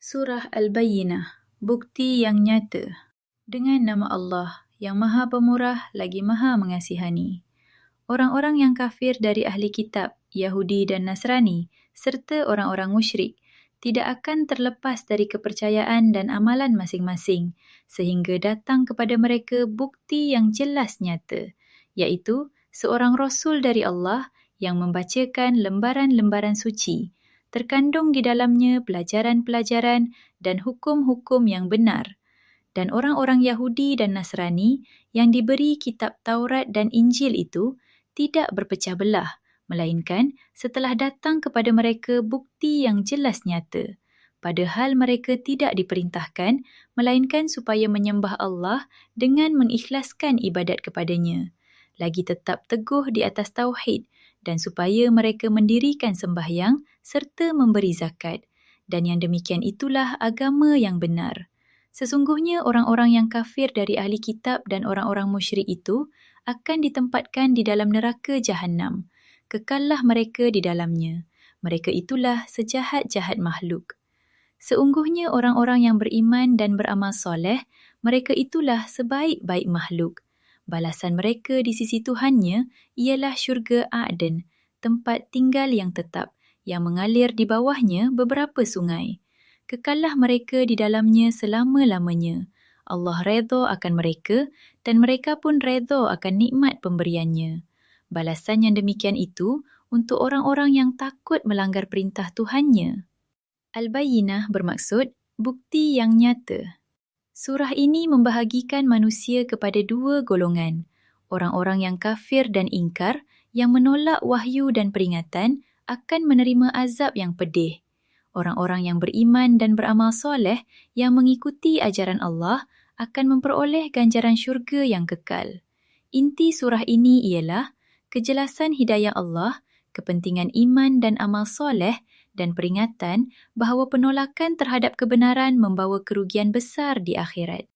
Surah Al-Bayyinah, Bukti yang Nyata. Dengan nama Allah yang Maha Pemurah lagi Maha Mengasihani. Orang-orang yang kafir dari ahli kitab, Yahudi dan Nasrani, serta orang-orang musyrik, tidak akan terlepas dari kepercayaan dan amalan masing-masing sehingga datang kepada mereka bukti yang jelas nyata, iaitu seorang Rasul dari Allah yang membacakan lembaran-lembaran suci, terkandung di dalamnya pelajaran-pelajaran dan hukum-hukum yang benar. Dan orang-orang Yahudi dan Nasrani yang diberi kitab Taurat dan Injil itu tidak berpecah belah, melainkan setelah datang kepada mereka bukti yang jelas nyata. Padahal mereka tidak diperintahkan, melainkan supaya menyembah Allah dengan mengikhlaskan ibadat kepadanya. Lagi tetap teguh di atas tauhid dan supaya mereka mendirikan sembahyang serta memberi zakat. Dan yang demikian itulah agama yang benar. Sesungguhnya orang-orang yang kafir dari ahli kitab dan orang-orang musyrik itu akan ditempatkan di dalam neraka jahanam kekallah mereka di dalamnya. Mereka itulah sejahat-jahat makhluk. Seungguhnya orang-orang yang beriman dan beramal soleh, mereka itulah sebaik-baik makhluk. Balasan mereka di sisi Tuhannya ialah syurga Aden, tempat tinggal yang tetap, yang mengalir di bawahnya beberapa sungai. Kekallah mereka di dalamnya selama-lamanya. Allah redha akan mereka dan mereka pun redha akan nikmat pemberiannya. Balasan yang demikian itu untuk orang-orang yang takut melanggar perintah Tuhannya. Al-Bayyinah bermaksud bukti yang nyata. Surah ini membahagikan manusia kepada dua golongan. Orang-orang yang kafir dan ingkar yang menolak wahyu dan peringatan akan menerima azab yang pedih. Orang-orang yang beriman dan beramal soleh yang mengikuti ajaran Allah akan memperoleh ganjaran syurga yang kekal. Inti surah ini ialah kejelasan hidayah Allah, kepentingan iman dan amal soleh dan peringatan bahawa penolakan terhadap kebenaran membawa kerugian besar di akhirat.